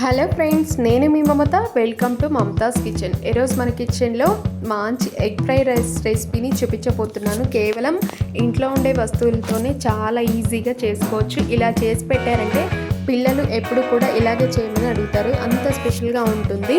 Hello friends నేను మీ Mamata. Welcome to Mamata's kitchen ఈరోజు మన కిచెన్లో మంచి ఎగ్ ఫ్రై రైస్ రెసిపీని చూపించబోతున్నాను. కేవలం ఇంట్లో ఉండే వస్తువులతోనే చాలా ఈజీగా చేసుకోవచ్చు. ఇలా చేసి పెట్టారంటే పిల్లలు ఎప్పుడు కూడా ఇలాగే చేయమని అడుగుతారు. అంత స్పెషల్గా ఉంటుంది.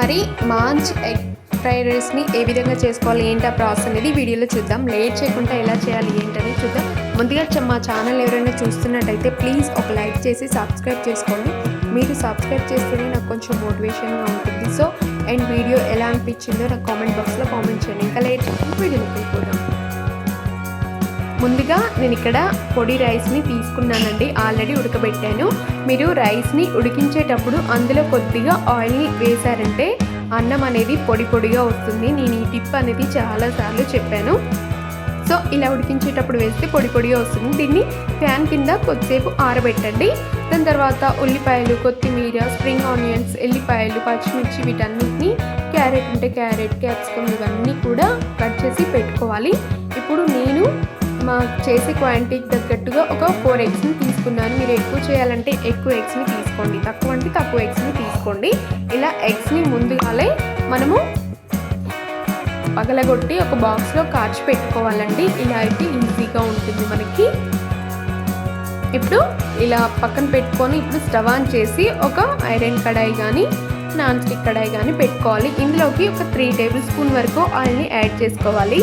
మరి మంచి ఎగ్ ఫ్రై రైస్ని ఏ విధంగా చేసుకోవాలి ఏంటి ఆ ప్రాసెస్ అనేది వీడియోలో చూద్దాం. లేట్ చేయకుండా ఎలా చేయాలి ఏంటనేది చూద్దాం. ముందుగా మా ఛానల్ ఎవరైనా చూస్తున్నట్టయితే ప్లీజ్ ఒక లైక్ చేసి సబ్స్క్రైబ్ చేసుకోండి. మీరు సబ్స్క్రైబ్ చేస్తేనే నాకు కొంచెం మోటివేషన్గా ఉంటుంది. సో అండ్ వీడియో ఎలా అనిపించిందో నాకు కామెంట్ బాక్స్లో కామెంట్ చేయండి. ఇంకా లేట్ వీడియోలోకి వెళ్ళిపోదాం. ముందుగా నేను ఇక్కడ పొడి రైస్ని తీసుకున్నానండి. ఆల్రెడీ ఉడకబెట్టాను. మీరు రైస్ని ఉడికించేటప్పుడు అందులో కొద్దిగా ఆయిల్ని వేశారంటే అన్నం అనేది పొడి పొడిగా వస్తుంది. నేను ఈ టిప్ అనేది చాలాసార్లు చెప్పాను. సో ఇలా ఉడికించేటప్పుడు వేస్తే పొడి పొడిగా వస్తుంది. దీన్ని ఫ్యాన్ కింద కొద్దిసేపు ఆరబెట్టండి. దాని తర్వాత ఉల్లిపాయలు కొత్తిమీర స్ప్రింగ్ ఆనియన్స్ ఎల్లిపాయలు పచ్చిమిర్చి వీటన్నిటిని క్యారెట్ ఉంటే క్యారెట్ క్యాప్సికమ్ ఇవన్నీ కూడా కట్ చేసి పెట్టుకోవాలి. ఇప్పుడు నేను మా చేసే క్వాంటిటీకి తగ్గట్టుగా ఒక ఫోర్ ఎగ్స్ని తీసుకున్నాను. మీరు ఎక్కువ చేయాలంటే ఎక్కువ ఎగ్స్ని తీసుకోండి. తక్కువ అంటే తక్కువ ఎగ్స్ని తీసుకోండి. ఇలా ఎగ్స్ని ముందుగానే మనము పగలగొట్టి ఒక బాక్స్లో కాచి పెట్టుకోవాలండి. ఇలా అయితే ఈజీగా ఉంటుంది మనకి. ఇప్పుడు ఇలా పక్కన పెట్టుకొని ఇప్పుడు స్టవ్ ఆన్ చేసి ఒక ఐరన్ కడాయి కానీ నాన్ స్టిక్ కడాయి కానీ పెట్టుకోవాలి. ఇందులోకి ఒక త్రీ టేబుల్ స్పూన్ వరకు ఆయిల్ని యాడ్ చేసుకోవాలి.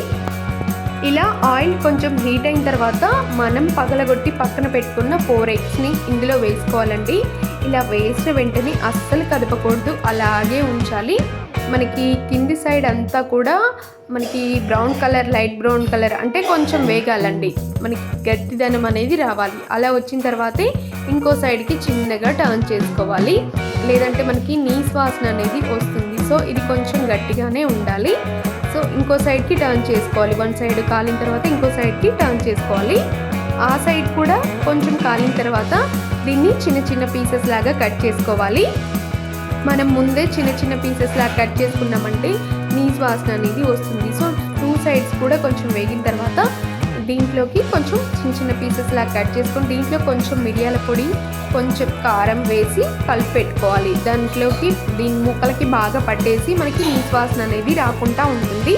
ఇలా ఆయిల్ కొంచెం హీట్ అయిన తర్వాత మనం పగలగొట్టి పక్కన పెట్టుకున్న ఫోర్ ఎగ్స్ని ఇందులో వేసుకోవాలండి. ఇలా వేసిన వెంటనే అస్సలు కదపకూడదు. అలాగే ఉంచాలి. మనకి కింది సైడ్ అంతా కూడా మనకి brown colour light brown colour అంటే కొంచెం వేగాలండి. మనకి గట్టిదనం అనేది రావాలి. అలా వచ్చిన తర్వాతే ఇంకో సైడ్కి చిన్నగా టర్న్ చేసుకోవాలి. లేదంటే మనకి నీస్ వాసన అనేది వస్తుంది. సో ఇది కొంచెం గట్టిగానే ఉండాలి. సో ఇంకో సైడ్కి టర్న్ చేసుకోవాలి. వన్ సైడ్ కాలిన తర్వాత ఇంకో సైడ్కి టర్న్ చేసుకోవాలి. ఆ సైడ్ కూడా కొంచెం కాలిన తర్వాత దీన్ని చిన్న చిన్న పీసెస్ లాగా కట్ చేసుకోవాలి. మనం ముందే చిన్న చిన్న పీసెస్ కట్ చేసుకున్నామంటే నీస్ వాసన అనేది వస్తుంది. సో టూ సైడ్స్ కూడా కొంచెం వేగిన తర్వాత దీంట్లోకి కొంచెం చిన్న చిన్న పీసెస్ కట్ చేసుకొని దీంట్లో కొంచెం మిరియాల పొడి కొంచెం కారం వేసి కలిపి పెట్టుకోవాలి దాంట్లోకి దీని ముక్కలకి బాగా పట్టేసి మనకి నీస్ వాసన అనేది రాకుండా ఉంటుంది.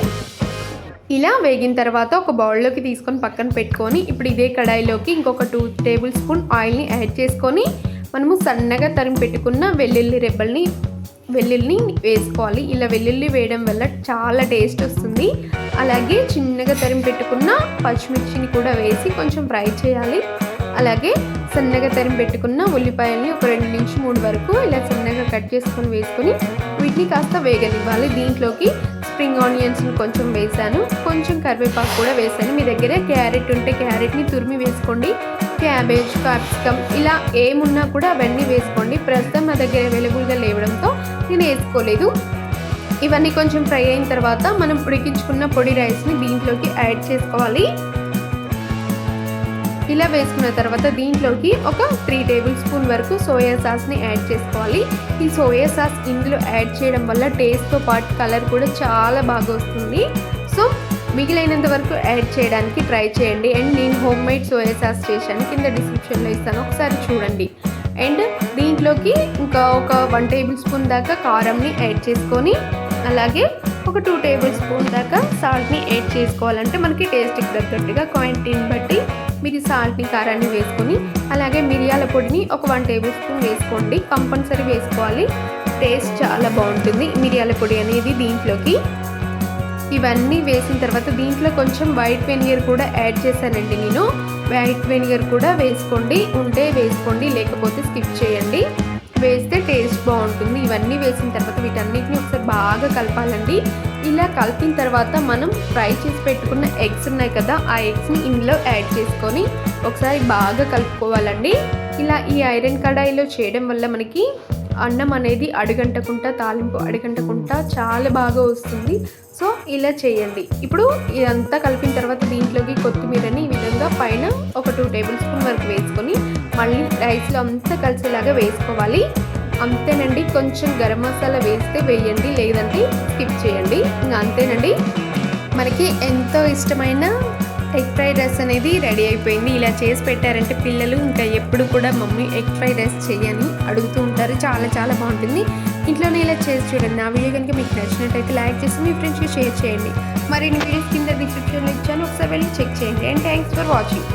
ఇలా వేగిన తర్వాత ఒక బౌల్లోకి తీసుకొని పక్కన పెట్టుకొని ఇప్పుడు ఇదే కడాయిలోకి ఇంకొక టూ టేబుల్ స్పూన్ ఆయిల్ని యాడ్ చేసుకొని మనము సన్నగా తరిమి పెట్టుకున్న వెల్లుల్లి రెబ్బల్ని వెల్లుల్లిని వేసుకోవాలి. ఇలా వెల్లుల్లి వేయడం వల్ల చాలా టేస్ట్ వస్తుంది. అలాగే చిన్నగా తరిమి పెట్టుకున్న పచ్చిమిర్చిని కూడా వేసి కొంచెం ఫ్రై చేయాలి. అలాగే సన్నగా తరిమి పెట్టుకున్న ఉల్లిపాయల్ని ఒక రెండు నుంచి మూడు వరకు ఇలా సన్నగా కట్ చేసుకొని వేసుకొని వీటిని కాస్త వేగనివ్వాలి. దీంట్లోకి స్ప్రింగ్ ఆనియన్స్ని కొంచెం వేసాను. కొంచెం కరివేపాకు కూడా వేసాను. మీ దగ్గర క్యారెట్ ఉంటే క్యారెట్ని తురిమి వేసుకోండి. క్యాబేజ్ క్యాప్సికమ్ ఇలా ఏమున్నా కూడా అవన్నీ వేసుకోండి. ప్రస్తుతం నా దగ్గర అవైలబుల్గా లేవడంతో నేను వేసుకోలేదు. ఇవన్నీ కొంచెం ఫ్రై అయిన తర్వాత మనం ఉడికించుకున్న పొడి రైస్ని దీంట్లోకి యాడ్ చేసుకోవాలి. ఇలా వేసుకున్న తర్వాత దీంట్లోకి ఒక త్రీ టేబుల్ స్పూన్ వరకు సోయా సాస్ని యాడ్ చేసుకోవాలి. ఈ సోయా సాస్ ఇందులో యాడ్ చేయడం వల్ల టేస్ట్తో పాటు కలర్ కూడా చాలా బాగా వస్తుంది. సో మిగిలినంత వరకు యాడ్ చేయడానికి ట్రై చేయండి. అండ్ నేను హోమ్ మేడ్ సోయా సాస్ చేశాను కింద డిస్క్రిప్షన్లో ఇస్తాను. ఒకసారి చూడండి. అండ్ దీంట్లోకి ఇంకా ఒక వన్ టేబుల్ స్పూన్ దాకా కారంని యాడ్ చేసుకొని అలాగే ఒక టూ టేబుల్ స్పూన్ దాకా సాల్ట్ని యాడ్ చేసుకోవాలంటే మనకి టేస్ట్కి తగ్గట్టుగా క్వాంటిటీని బట్టి మీరు సాల్ట్ని కారాన్ని వేసుకొని అలాగే మిరియాల పొడిని ఒక వన్ టేబుల్ స్పూన్ వేసుకోండి. కంపల్సరీ వేసుకోవాలి. టేస్ట్ చాలా బాగుంటుంది. మిరియాల పొడి అనేది దీంట్లోకి. ఇవన్నీ వేసిన తర్వాత దీంట్లో కొంచెం వైట్ వెనిగర్ కూడా యాడ్ చేశానండి నేను. వైట్ వెనిగర్ కూడా వేసుకోండి ఉంటే వేసుకోండి లేకపోతే స్కిప్ చేయండి. వేస్తే టేస్ట్ బాగుంటుంది. ఇవన్నీ వేసిన తర్వాత వీటన్నిటిని ఒకసారి బాగా కలపాలండి. ఇలా కలిపిన తర్వాత మనం ఫ్రై చేసి పెట్టుకున్న ఎగ్స్ ఉన్నాయి కదా ఆ ఎగ్స్ని ఇందులో యాడ్ చేసుకొని ఒకసారి బాగా కలుపుకోవాలండి. ఇలా ఈ ఐరన్ కడాయిలో చేయడం వల్ల మనకి అన్నం అనేది అడిగంటకుండా తాలింపు అడిగంటకుండా చాలా బాగా వస్తుంది. సో ఇలా చేయండి. ఇప్పుడు ఇదంతా కలిపిన తర్వాత దీంట్లోకి కొత్తిమీరని ఈ విధంగా పైన ఒక టూ టేబుల్ స్పూన్ వరకు వేసుకొని మళ్ళీ రైస్లో అంతా కలిసేలాగా వేసుకోవాలి. అంతేనండి కొంచెం గరం మసాలా వేస్తే వేయండి లేదంటే స్కిప్ చేయండి. ఇంకా అంతేనండి. మనకి ఎంతో ఇష్టమైన ఎగ్ ఫ్రైడ్ రైస్ అనేది రెడీ అయిపోయింది. ఇలా చేసి పెట్టారంటే పిల్లలు ఇంకా ఎప్పుడు కూడా మమ్మీ ఎగ్ ఫ్రైడ్ రైస్ చేయని అడుగుతూ ఉంటారు. చాలా చాలా బాగుంటుంది. ఇంట్లోనే ఇలా చేసి చూడండి. నా వీడియో కనుక మీకు నచ్చినట్టయితే లైక్ చేసి మీ ఫ్రెండ్స్కి షేర్ చేయండి. మరిన్ని వీడియోస్ కింద డిస్క్రిప్షన్లో ఇచ్చాను. ఒకసారి వెళ్ళి చెక్ చేయండి. And thanks for watching